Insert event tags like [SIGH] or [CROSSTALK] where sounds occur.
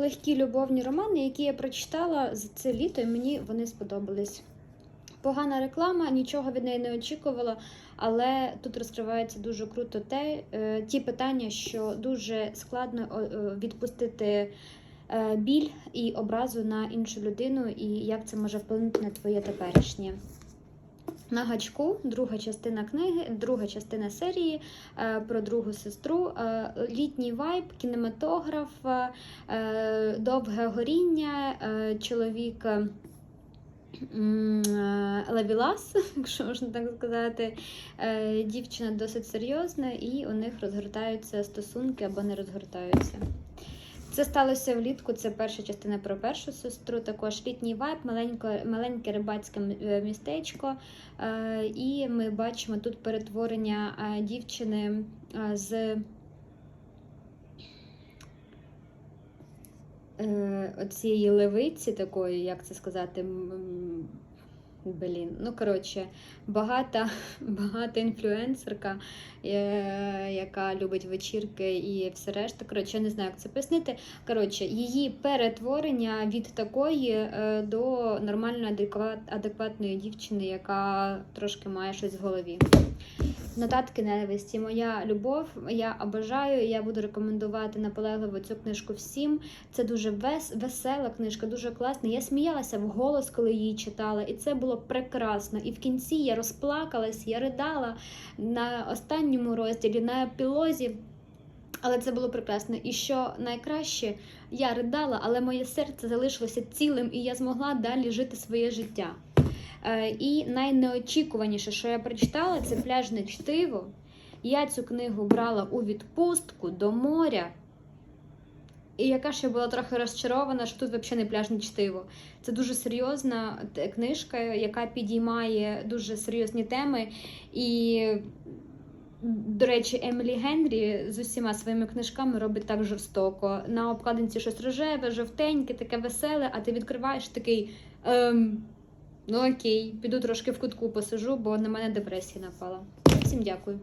легкі любовні романи, які я прочитала за це літо, і мені вони сподобались. Погана реклама, нічого від неї не очікувала, але тут розкривається дуже круто те, е, ті питання, що дуже складно е, е, відпустити біль і образу на іншу людину, і як це може вплинути на твоє теперішнє. На гачку, друга частина книги, друга частина серії е, про другу сестру. Е, літній вайб, кінематограф, е, довге горіння, чоловік. Лавілас, [LAUGHS] якщо можна так сказати. Дівчина досить серйозна, і у них розгортаються стосунки або не розгортаються. Це сталося влітку. Це перша частина про першу сестру. Також літній вайб, маленьке, маленьке рибацьке е, містечко. Е, І ми бачимо тут перетворення е, дівчини з оцієї левиці, такої, як це сказати, блін, ну коротше, багата, [LAUGHS] багата інфлюенсерка, е, яка любить вечірки і все решта. Коротше, я не знаю, як це пояснити. Коротше, її перетворення від такої е, до нормальної адекват, адекватної дівчини, яка трошки має щось в голові. Нотатки ненависті. Моя любов. Я обожаю. Я буду рекомендувати наполегливо цю книжку всім. Це дуже вес, весела книжка, дуже класна. Я сміялася вголос, коли її читала, і це було прекрасно. І в кінці я розплакалась, я ридала на останньому розділі, на епілозі. Але це було прекрасно. І що найкраще, я ридала, але моє серце залишилося цілим, і я змогла далі жити своє життя. Е, І найнеочікуваніше, що я прочитала, це пляжне чтиво. Я цю книгу брала у відпустку до моря. І яка ж я була трохи розчарована, що тут взагалі не пляжне чтиво. Це дуже серйозна книжка, яка підіймає дуже серйозні теми. І, до речі, Емілі Генрі з усіма своїми книжками робить так жорстоко. На обкладинці щось рожеве, жовтеньке, таке веселе, а ти відкриваєш такий. Ем, ну окей, піду трошки в кутку посижу, бо на мене депресія напала. Всім дякую.